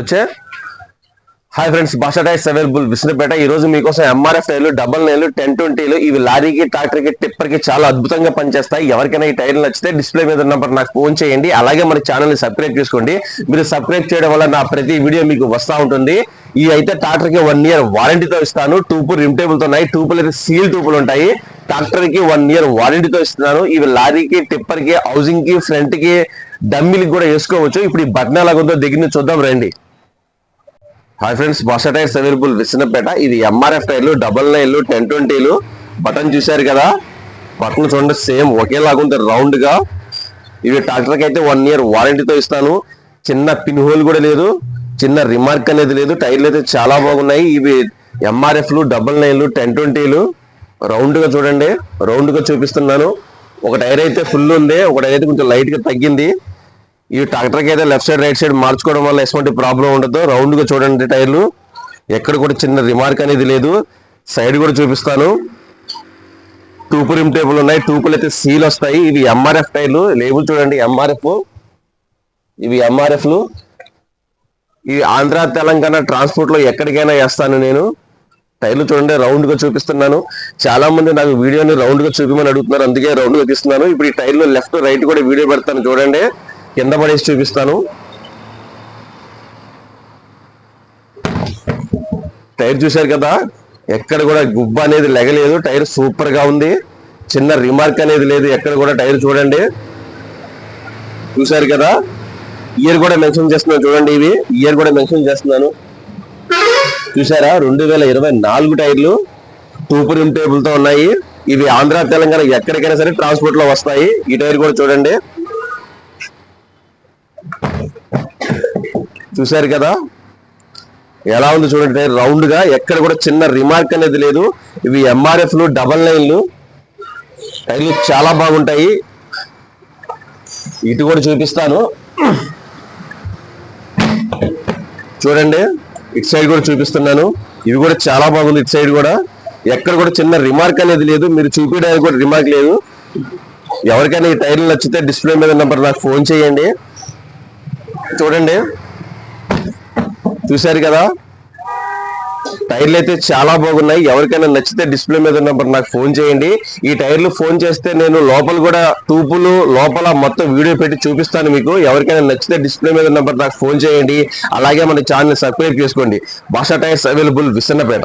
వచ్చే? Hi friends Basha tyres available Vishnupeta ఈ రోజు మీకోసం ఎంఆర్ఎఫ్ టైర్లు డబల్ నైన్లు టెన్ ట్వంటీలు ఇవి లారీకి ట్రాక్టర్కి టిప్పర్కి చాలా అద్భుతంగా పనిచేస్తాయి. ఎవరికైనా ఈ టైర్లు నచ్చితే డిస్ప్లే మీద నంబర్ నాకు ఫోన్ చేయండి. అలాగే మన ఛానల్ని సబ్స్క్రైబ్ చేసుకోండి. మీరు సబ్స్క్రైబ్ చేయడం వల్ల నా ప్రతి వీడియో మీకు వస్తా ఉంటుంది. ఈ అయితే ట్రాక్టర్కి వన్ ఇయర్ వారంటీతో ఇస్తాను. టూపు రిమ్ టేబుల్తో ఉన్నాయి. టూపులు అయితే సీల్ టూపులు ఉంటాయి. ట్రాక్టర్కి వన్ ఇయర్ వారంటీతో ఇస్తున్నాను. ఇవి లారీకి టిప్పర్కి హౌసింగ్కి ఫ్రంట్కి డమ్మిలకి కూడా వేసుకోవచ్చు. ఇప్పుడు ఈ బటన్ ఎలాగుందో దగ్గర నుంచి చూద్దాం రండి. Hi friends Basha tyres available Visanapeta. ఇది ఎంఆర్ఎఫ్ టైర్లు డబల్ నైన్లు టెన్ ట్వంటీలు బటన్ చూశారు కదా? బటన్ చూడండి సేమ్ ఒకేలాగా ఉంటుంది రౌండ్గా ఇవి ట్రాక్టర్కి అయితే వన్ ఇయర్ వారంటీతో ఇస్తాను. చిన్న పిన్ హోల్ కూడా లేదు. చిన్న రిమార్క్ అనేది లేదు. టైర్లు అయితే చాలా బాగున్నాయి. ఇవి ఎంఆర్ఎఫ్లు డబల్ నైన్లు టెన్ ట్వంటీలు రౌండ్గా చూడండి. రౌండ్గా చూపిస్తున్నాను. ఒక టైర్ అయితే ఫుల్ ఉంది. ఒక టైర్ అయితే కొంచెం లైట్గా తగ్గింది. ఈ ట్రాక్టర్కి అయితే లెఫ్ట్ సైడ్ రైట్ సైడ్ మార్చుకోవడం వల్ల ఎటువంటి ప్రాబ్లం ఉండదు. రౌండ్గా చూడండి టైర్లు. ఎక్కడ కూడా చిన్న రిమార్క్ అనేది లేదు. సైడ్ కూడా చూపిస్తాను. టూపు రిమ్ టేబుల్ ఉన్నాయి. టూపులు అయితే సీల్ వస్తాయి. ఇవి ఎంఆర్ఎఫ్ టైర్లు. లేబుల్ చూడండి ఎంఆర్ఎఫ్ ఇవి ఎంఆర్ఎఫ్లు ఇవి ఆంధ్ర తెలంగాణ ట్రాన్స్పోర్ట్లో ఎక్కడికైనా వేస్తాను నేను. టైర్లు చూడండి రౌండ్గా చూపిస్తున్నాను. చాలా మంది నాకు వీడియోని రౌండ్గా అడుగుతున్నారు. అందుకే రౌండ్గా తీస్తున్నాను. ఇప్పుడు ఈ టైర్లు లెఫ్ట్ రైట్ కూడా వీడియో పెడతాను చూడండి. కింద పడేసి చూపిస్తాను. టైర్ చూశారు కదా ఎక్కడ కూడా గుబ్బ అనేది లెగలేదు టైర్ సూపర్గా ఉంది. చిన్న రిమార్క్ అనేది లేదు ఎక్కడ కూడా టైర్ చూడండి. చూశారు కదా ఇయర్ కూడా మెన్షన్ చేస్తున్నాను చూడండి ఇవి. ఇయర్ కూడా మెన్షన్ చేస్తున్నాను. చూసారా రెండు వేల ఇరవై నాలుగు టైర్లు టూపు రిమ్ ఉన్నాయి. ఇవి ఆంధ్ర తెలంగాణ ఎక్కడికైనా సరే ట్రాన్స్పోర్ట్లో వస్తాయి. ఈ టైర్ కూడా చూడండి. చూశారు కదా? ఎలా ఉంది చూడండి టైర్ రౌండ్గా ఎక్కడ కూడా చిన్న రిమార్క్ అనేది లేదు. ఇవి ఎంఆర్ఎఫ్లు డబల్ నైన్లు. టైర్లు చాలా బాగుంటాయి. ఇటు కూడా చూపిస్తాను. చూడండి ఇటు సైడ్ కూడా చూపిస్తున్నాను. ఇవి కూడా చాలా బాగుంది ఇటు సైడ్ కూడా. ఎక్కడ కూడా చిన్న రిమార్క్ అనేది లేదు. మీరు చూపించడానికి కూడా రిమార్క్ లేదు. ఎవరికైనా ఈ టైర్లు నచ్చితే డిస్ప్లే మీద నెంబర్ నాకు ఫోన్ చేయండి. చూడండి. చూశారు కదా? టైర్లు అయితే చాలా బాగున్నాయి. ఎవరికైనా నచ్చితే డిస్ప్లే మీద నెంబర్ నాకు ఫోన్ చేయండి. ఈ టైర్లు ఫోన్ చేస్తే నేను లోపల కూడా తూపులు లోపల మొత్తం వీడియో పెట్టి చూపిస్తాను మీకు. ఎవరికైనా నచ్చితే డిస్ప్లే మీద నెంబర్ నాకు ఫోన్ చేయండి. అలాగే మన ఛానల్ సబ్స్క్రైబ్ చేసుకోండి. భాషా టైర్స్ అవైలబుల్ విసన్నపేట.